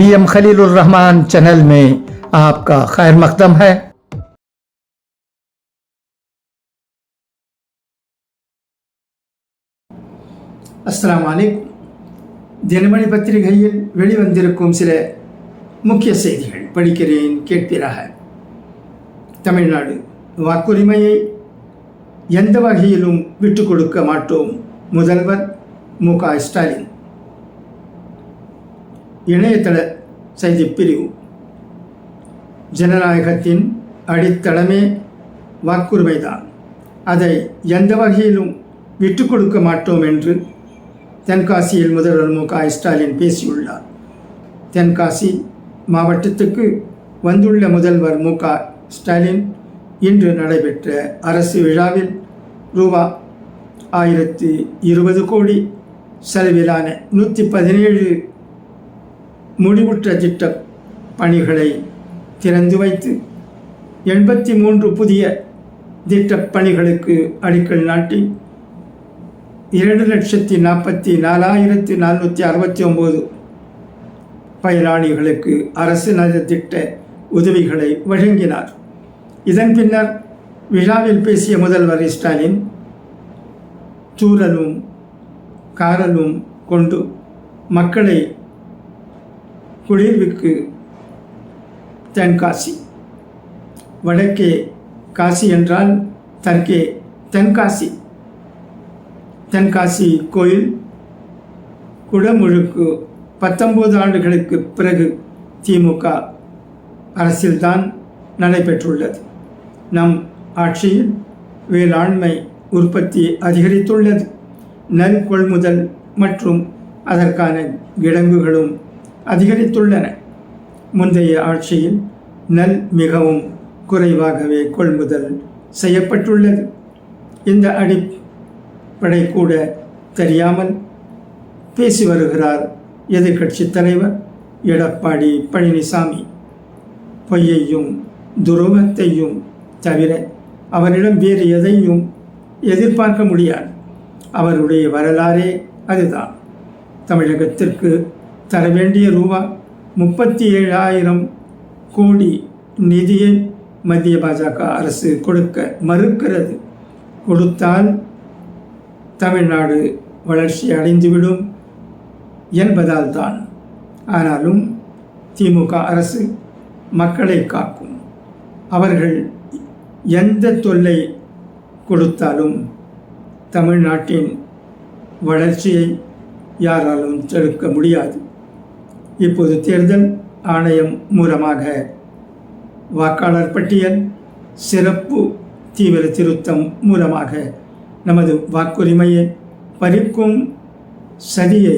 V M Khalilur Rahman channel में आपका खैर मकदम है அஸ்ஸலாமு அலைக்கும் தினமணி பத்திரிகையில் வெளிவந்திருக்கும் சில முக்கிய செய்திகள் படிக்கிறேன் கேட்பீராக தமிழ்நாடு வாக்குரிமையை எந்த வகையிலும் விட்டுக் கொடுக்க மாட்டோம் முதல்வர் மு க ஸ்டாலின் இணையதள செய்திப் பிரிவு. ஜனநாயகத்தின் அடித்தளமே வாக்குரிமைதான் அதை எந்த வகையிலும் விட்டுக் கொடுக்க மாட்டோம் என்று தென்காசியில் முதல்வர் மு க ஸ்டாலின் பேசியுள்ளார். தென்காசி மாவட்டத்துக்கு வந்துள்ள முதல்வர் மு க ஸ்டாலின் இன்று நடைபெற்ற அரசு விழாவில் ரூபா ஆயிரத்தி இருபது கோடி செலவிலான நூற்றி பதினேழு முடிவுற்ற திட்ட பணிகளை திறந்து வைத்து எண்பத்தி மூன்று புதிய திட்டப் பணிகளுக்கு அடிக்கல் நாட்டி இரண்டு லட்சத்தி நாற்பத்தி நாலாயிரத்தி நானூற்றி அறுபத்தி ஒம்பது பயனாளிகளுக்கு அரசு நலத்திட்ட உதவிகளை வழங்கினார். இதன் பின்னர் விழாவில் பேசிய முதல்வர் ஸ்டாலின் தூரலும் காரலும் கொண்டு மக்களை குளிர்விக்கு தென்காசி வடக்கே காசி என்றால் தெற்கே தென்காசி தென்காசி கோயில் குடமுழுக்கு பத்தொன்பது ஆண்டுகளுக்கு பிறகு திமுக அரசில்தான் நடைபெற்றுள்ளது. நம் ஆட்சியில் வேளாண்மை உற்பத்தி அதிகரித்துள்ளது. நெல் கொள்முதல் மற்றும் அதற்கான கிடங்குகளும் அதிகரித்துள்ளன. முந்தைய ஆட்சியில் நெல் மிகவும் குறைவாகவே கொள்முதல் செய்யப்பட்டுள்ளது. இந்த அடிப்படை கூட தெரியாமல் பேசி வருகிறார் எதிர்க்கட்சி தலைவர் எடப்பாடி பழனிசாமி. பொய்யையும் துரோகத்தையும் தவிர அவரிடம் வேறு எதையும் எதிர்பார்க்க முடியாது. அவருடைய வரலாறே அதுதான். தமிழகத்திற்கு தர வேண்டிய ரூபா முப்பத்தி ஏழாயிரம் கோடி நிதியை மத்திய பாஜக அரசு கொடுக்க மறுக்கிறது. கொடுத்தால் தமிழ்நாடு வளர்ச்சி அடைந்துவிடும் என்பதால் தான் ஆனாலும் திமுக அரசு மக்களை காக்கும். அவர்கள் எந்த தொல்லை கொடுத்தாலும் தமிழ்நாட்டின் வளர்ச்சியை யாராலும் தடுக்க முடியாது. இப்போது தேர்தல் ஆணையம் மூலமாக வாக்காளர் பட்டியல் சிறப்பு தீவிர திருத்தம் மூலமாக நமது வாக்குரிமையை பறிக்கும் சதியை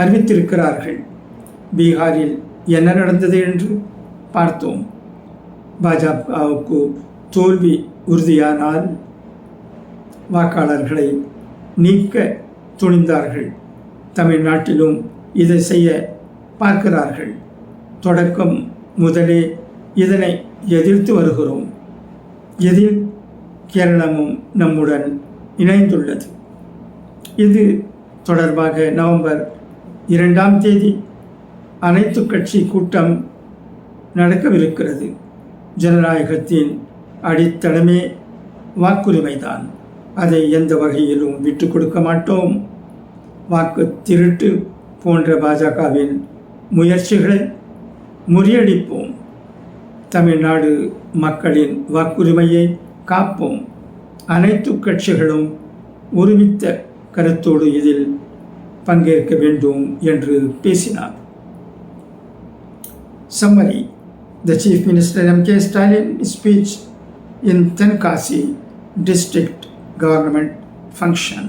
அறிவித்திருக்கிறார்கள். பீகாரில் என்ன நடந்தது என்று பார்த்தோம். பாஜகவுக்கு தோல்வி உறுதியானால் வாக்காளர்களை நீக்க துணிந்தார்கள். தமிழ்நாட்டிலும் இதை செய்ய பார்க்கிறார்கள். தொடக்கம் முதலே இதனை எதிர்த்து வருகிறோம். எதில் கேரளமும் நம்முடன் இணைந்துள்ளது. இது தொடர்பாக நவம்பர் இரண்டாம் தேதி அனைத்து கட்சி கூட்டம் நடக்கவிருக்கிறது. ஜனநாயகத்தின் அடித்தளமே வாக்குரிமைதான். அதை எந்த வகையிலும் விட்டு கொடுக்க மாட்டோம். வாக்கு திருட்டு போன்ற பாஜகவின் முயற்சிகளை முறியடிப்போம். தமிழ்நாடு மக்களின் வாக்குரிமையை காப்போம். அனைத்து கட்சிகளும் ஒருமித்த கருத்தோடு இதில் பங்கேற்க வேண்டும் என்று பேசினார். Summary the chief minister M K Stalin speech in Tenkasi district government function